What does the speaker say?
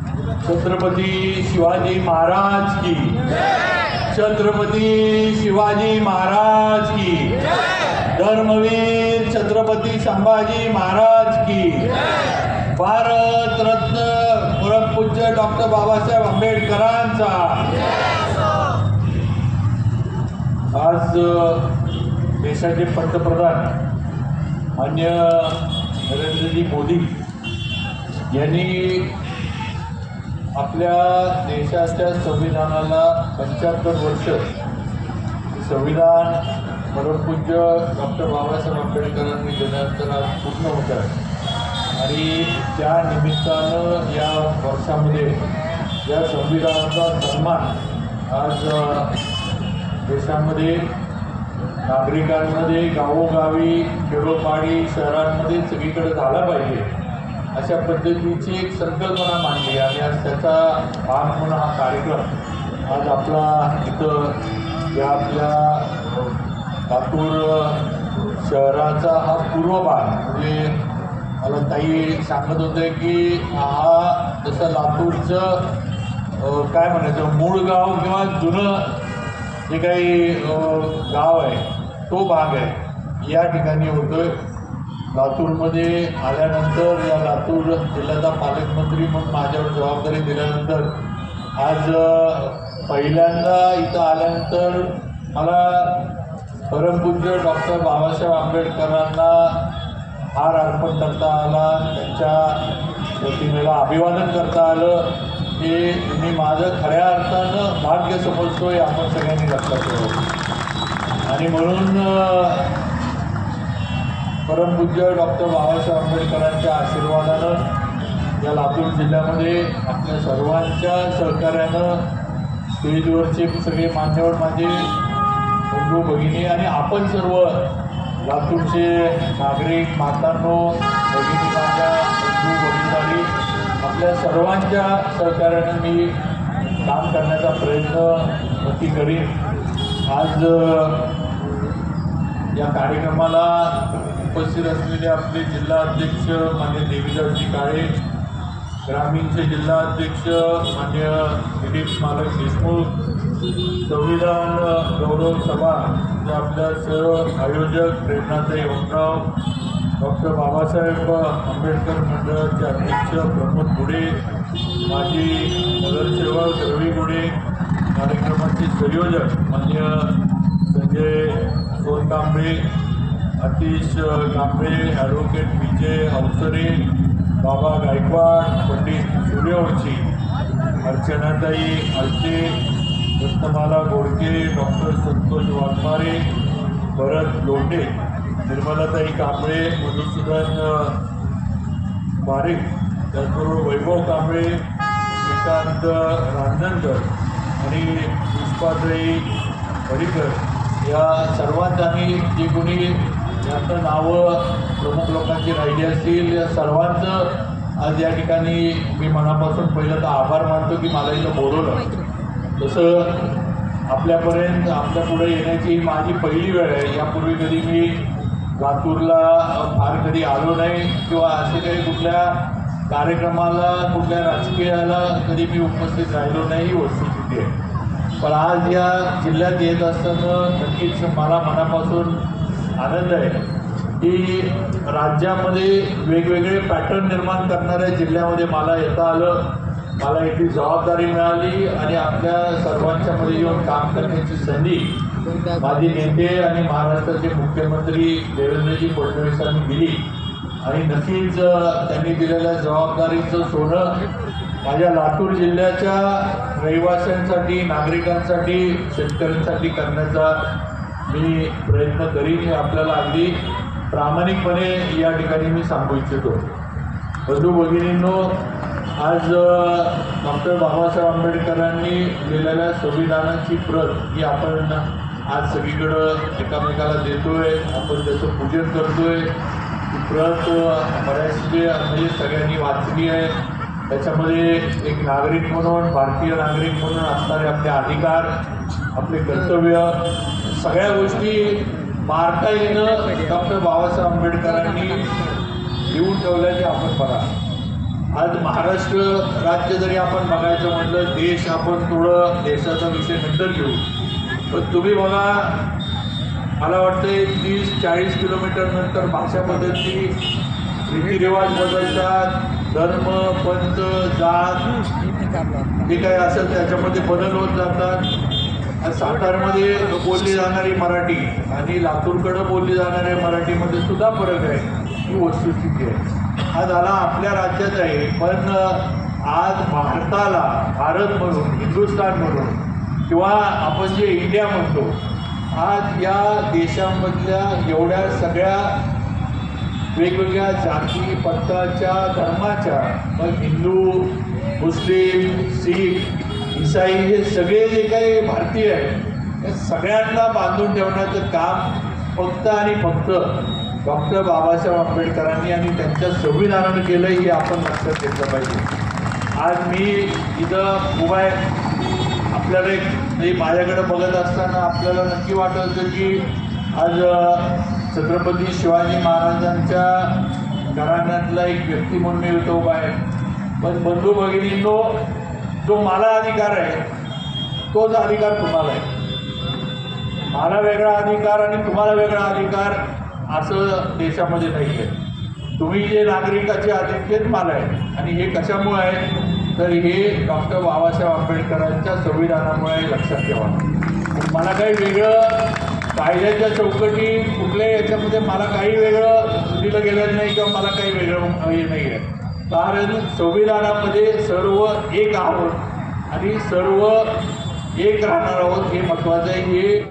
छत्रपती शिवाजी महाराज की. छत्रपती शिवाजी महाराज की. धर्मवीर छत्रपती संभाजी महाराज की. भारत रत्न परमपूज्य डॉक्टर बाबासाहेब आंबेडकरांचा. आज देशाचे पंतप्रधान मान्य नरेंद्रजी मोदी यांनी आपल्या देशाच्या संविधानाला पंच्याहत्तर वर्ष. संविधान परमपूज्य डॉक्टर बाबासाहेब आंबेडकरांनी दिल्यानंतर आज पूर्ण होत आहे. आणि त्या निमित्तानं या वर्षामध्ये या संविधानाचा सन्मान आज देशामध्ये नागरिकांमध्ये गावोगावी खेडोपाडी शहरांमध्ये सगळीकडे झाला पाहिजे. अशा पद्धतीची एक संकल्पना मांडली आणि आज त्याचा भाग म्हणून हा कार्यक्रम आज आपला इथं या आपल्या लातूर शहराचा हा पूर्व भाग म्हणजे मला ताई सांगत होते की हा जसं लातूरचं काय म्हणायचं मूळ गाव किंवा जुनं जे काही गाव आहे तो भाग आहे या ठिकाणी होतोय. लातूरमध्ये आल्यानंतर या लातूर जिल्ह्याचा पालकमंत्री म्हणून माझ्यावर जबाबदारी दिल्यानंतर आज पहिल्यांदा इथं आल्यानंतर मला परमपूज्य डॉक्टर बाबासाहेब आंबेडकरांना हार अर्पण करता आला त्यांच्या प्रतिमेला अभिवादन करता आलं. हे मी माझं खऱ्या अर्थानं भाग्य समजतो हे आपण सगळ्यांनी लक्षात ठेवू आणि म्हणून परमपूज्य डॉक्टर बाबासाहेब आंबेडकरांच्या आशीर्वादानं या लातूर जिल्ह्यामध्ये आपल्या सर्वांच्या सहकार्यानं स्टेजवरचे सगळे मान्यवर माझे बंधू भगिनी आणि आपण सर्व लातूरचे नागरिक मातांनो भगिनी माझ्या बंधू भगिनी आपल्या सर्वांच्या सहकार्यानं मी काम करण्याचा प्रयत्न नक्की करीन. आज या कार्यक्रमाला उपस्थित असलेले आपले जिल्हा अध्यक्ष मान्य देवीदासजी काळे ग्रामीणचे जिल्हा अध्यक्ष मान्य दिलीप मालक देशमुख संविधान गौरव सभा जे आपल्या सह आयोजक प्रेरणाताई ओमराव डॉक्टर बाबासाहेब आंबेडकर मंडळाचे अध्यक्ष प्रमोद गुडे माजी नगरसेवक रवी गुडे कार्यक्रमाचे संयोजक मान्य संजय सोनकांबळे अतिश कांबळे ॲडव्होकेट विजय अवसरे बाबा गायकवाड पंडित सूर्यवंशी अर्चनाताई आलते रत्नमाला गोडके डॉक्टर संतोष वाघमारे भरत लोंढे निर्मलाताई कांबळे मधुसूदन पारिक त्याचबरोबर वैभव कांबळे श्रीकांत रांजणकर आणि पुष्पाताई परिकर या सर्वांनी जे कोणी यांचं नावं प्रमुख लोकांची राहिली असतील. या सर्वांचं आज या ठिकाणी मी मनापासून पहिलं तर आभार मानतो की मला इथं बोलवलं. तसं आपल्यापर्यंत आपल्या पुढे येण्याची माझी पहिली वेळ आहे. यापूर्वी कधी मी लातूरला फार कधी आलो नाही किंवा असे काही कुठल्या कार्यक्रमाला कुठल्या राजकीयाला कधी मी उपस्थित राहिलो नाही ही वस्तुस्थिती आहे पण आज या जिल्ह्यात येत असताना नक्कीच मला मनापासून आनंद आहे. की राज्यामध्ये वेगवेगळे पॅटर्न निर्माण करणाऱ्या जिल्ह्यामध्ये मला येता आलं मला इथली जबाबदारी मिळाली आणि आपल्या सर्वांच्या मध्ये येऊन काम करण्याची संधी माझे नेते आणि महाराष्ट्राचे मुख्यमंत्री देवेंद्रजी फडणवीसांनी दिली. आणि नक्कीच त्यांनी दिलेल्या जबाबदारीचं सोनं माझ्या लातूर जिल्ह्याच्या रहिवाशांसाठी नागरिकांसाठी शेतकऱ्यांसाठी करण्याचा मी प्रयत्न करीन हे आपल्याला अगदी प्रामाणिकपणे या ठिकाणी मी सांगू इच्छितो. बंधू भगिनींनो आज डॉक्टर बाबासाहेब आंबेडकरांनी लिहिलेल्या संविधानाची प्रत ही आपण आज सगळीकडं एकामेकाला देतोय आपण त्याचं पूजन करतोय. ती प्रत बऱ्याचशे म्हणजे सगळ्यांनी वाचली आहे. त्याच्यामध्ये एक नागरिक म्हणून भारतीय नागरिक म्हणून असणारे आपले अधिकार आपले कर्तव्य सगळ्या गोष्टी बारकाईनं डॉक्टर बाबासाहेब आंबेडकरांनी लिहून ठेवल्याचे आपण बघा. आज महाराष्ट्र राज्य जरी आपण बघायचं म्हटलं देश आपण थोडं देशाचा विषय नंतर घेऊ. पण तुम्ही बघा मला वाटतं तीस चाळीस किलोमीटर नंतर भाषा बदलती रीतिरिवाज बदलतात धर्म पंथ जात जे काही असेल त्याच्यामध्ये बदल होत जातात. सातारमध्ये बोलली जाणारी मराठी आणि लातूरकडं बोलली जाणाऱ्या मराठीमध्ये सुद्धा फरक आहे. ही वस्तुस्थिती आहे. हा झाला आपल्या राज्यात आहे पण आज भारताला भारत म्हणून हिंदुस्थान म्हणून किंवा आपण जे इंडिया म्हणतो आज या देशामधल्या एवढ्या सगळ्या वेगवेगळ्या जाती पंथाच्या धर्माच्या मग हिंदू मुस्लिम शीख इसाई हे सगळे जे काही भारतीय आहेत या सगळ्यांना बांधून ठेवण्याचं काम फक्त आणि फक्त डॉक्टर बाबासाहेब आंबेडकरांनी आणि त्यांच्या संविधानानं केलं हे आपण लक्षात घेतलं पाहिजे. आज मी इथं उभा आहे. आपल्याला एक म्हणजे माझ्याकडे बघत असताना आपल्याला नक्की वाटत होतं की आज छत्रपती शिवाजी महाराजांच्या घराण्यातला एक व्यक्ती म्हणून मी इथं उभा आहे. पण बंधू भगिनींनो जो मला अधिकार आहे. तोच अधिकार तुम्हाला आहे. मला वेगळा अधिकार आणि तुम्हाला वेगळा अधिकार असं देशामध्ये नाही आहे तुम्ही जे नागरिकाचे अधिकार तेच मला आहे आणि हे कशामुळे आहे? तर हे डॉक्टर बाबासाहेब आंबेडकरांच्या संविधानामुळे लक्षात ठेवा. मला काही वेगळं कायद्याच्या चौकटी कुठल्याही याच्यामध्ये मला काही वेगळं दिलं गेलं नाही किंवा मला काही वेगळं हे नाही आहे कारण संविधानामध्ये सर्व एक आहोत आणि सर्व एक राहणार आहोत हे महत्त्वाचं आहे. हे